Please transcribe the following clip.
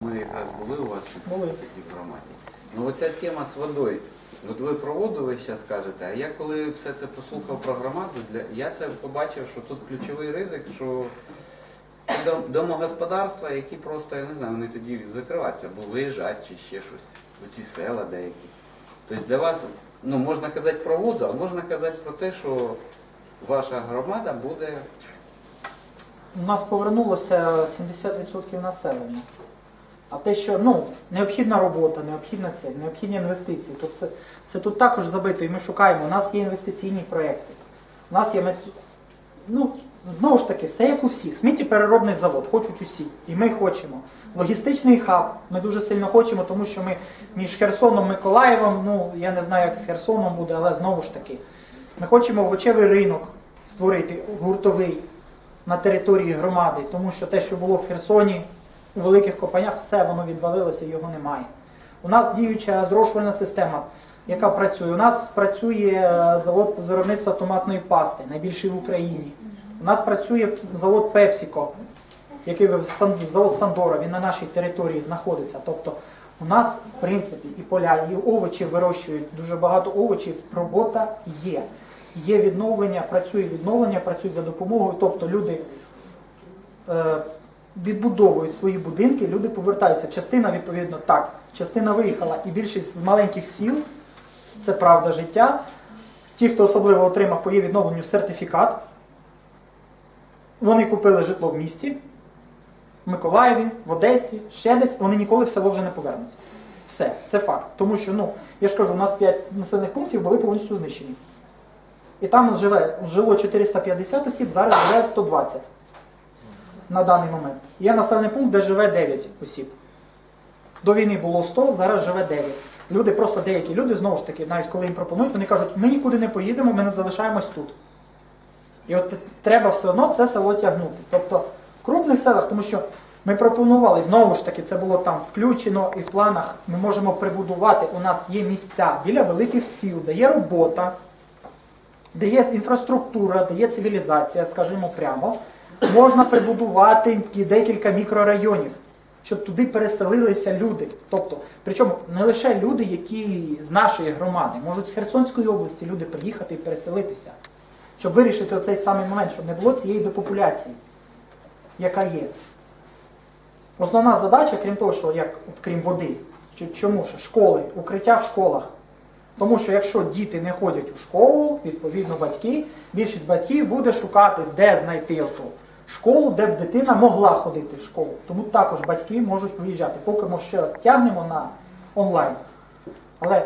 Ми якраз були у вас Були. в громаді. Ну оця тема з водою. От ви про воду ви зараз кажете, а я коли все це послухав про громаду, для... я це побачив, що тут ключовий ризик, що домогосподарства, які просто, я не знаю, вони тоді закриваються, або виїжджать чи ще щось, оці села деякі. Тобто для вас, ну можна казати про воду, а можна казати про те, що ваша громада буде У нас повернулося 70% населення. А те, що ну, необхідна робота, необхідна це, необхідні інвестиції. Тобто це, це тут також забито, і ми шукаємо. У нас є інвестиційні проекти. У нас є ну, знову ж таки, все як у всіх. Сміттєпереробний завод, хочуть усі. І ми хочемо. Логістичний хаб ми дуже сильно хочемо, тому що ми між Херсоном Миколаєвом, ну я не знаю, як з Херсоном буде, але знову ж таки, ми хочемо овочевий ринок створити гуртовий на території громади, тому що те, що було в Херсоні, у великих копанях, все воно відвалилося, його немає. У нас діюча зрошувальна система, яка працює. У нас працює е, завод з виробництва томатної пасти, найбільший в Україні. У нас працює завод Пепсіко, який завод Сандора, він на нашій території знаходиться. Тобто у нас, в принципі, і поля, і овочі вирощують, дуже багато овочів, робота є. Є відновлення, працює відновлення, працюють за допомогою. Тобто люди е, відбудовують свої будинки, люди повертаються. Частина, відповідно, так, частина виїхала, і більшість з маленьких сіл, це правда життя. Ті, хто особливо отримав по її відновленню сертифікат, вони купили житло в місті, в Миколаєві, в Одесі, ще десь, вони ніколи в село вже не повернуться. Все, це факт. Тому що, ну, я ж кажу, у нас 5 населених пунктів були повністю знищені. І там живе, жило 450 осіб, зараз живе 120 на даний момент. Є населений пункт, де живе 9 осіб. До війни було 100, зараз живе 9. Люди, просто деякі люди, знову ж таки, навіть коли їм пропонують, вони кажуть, ми нікуди не поїдемо, ми не залишаємось тут. І от треба все одно це село тягнути. Тобто в крупних селах, тому що ми пропонували, знову ж таки, це було там включено і в планах ми можемо прибудувати. У нас є місця біля великих сіл, де є робота, де є інфраструктура, де є цивілізація, скажімо прямо, можна прибудувати декілька мікрорайонів, щоб туди переселилися люди. Тобто, причому не лише люди, які з нашої громади, можуть з Херсонської області люди приїхати і переселитися, щоб вирішити оцей самий момент, щоб не було цієї депопуляції, яка є. Основна задача, крім того, що як от, крім води, чому ж школи, укриття в школах. Тому що якщо діти не ходять у школу, відповідно батьки, більшість батьків буде шукати, де знайти оту школу, де б дитина могла ходити в школу. Тому також батьки можуть виїжджати. Поки ми ще тягнемо на онлайн. Але